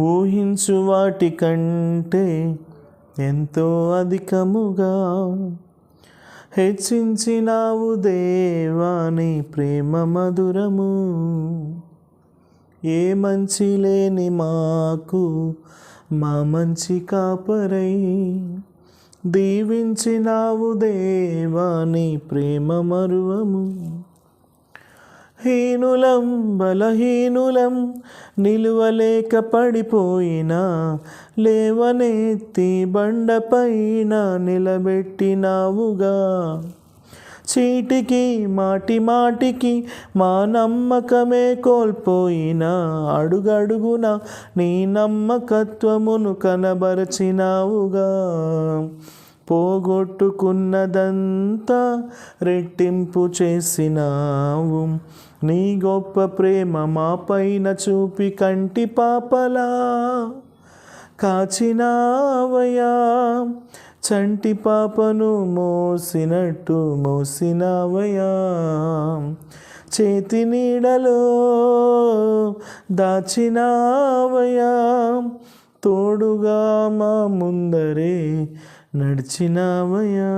ఊహించు వాటి కంటే ఎంతో అధికముగా. హెచ్చించినావు దేవాని ప్రేమ మధురము. ఏ మంచి లేని మాకు మా మంచి కాపరై. దీవించినావు దేవాని ప్రేమ మరువము. హీనులం బలహీనులం నిలువలేక పడిపోయినా లేవనెత్తి బండపైన నిలబెట్టినావుగా. చీటికి మాటి మాటికి మా నమ్మకమే కోల్పోయినా అడుగడుగున నీ నమ్మకత్వమును కనబరచినావుగా. పోగొట్టుకున్నదంతా రెట్టింపు చేసినావు. నీ గొప్ప ప్రేమ మా పైన చూపి కంటి పాపలా కాచినావయా చంటి పాపను మోసినట్టు మోసినావయా చేతి నీడలో దాచినావయా తోడుగా మా ముందరే నడిచినావయా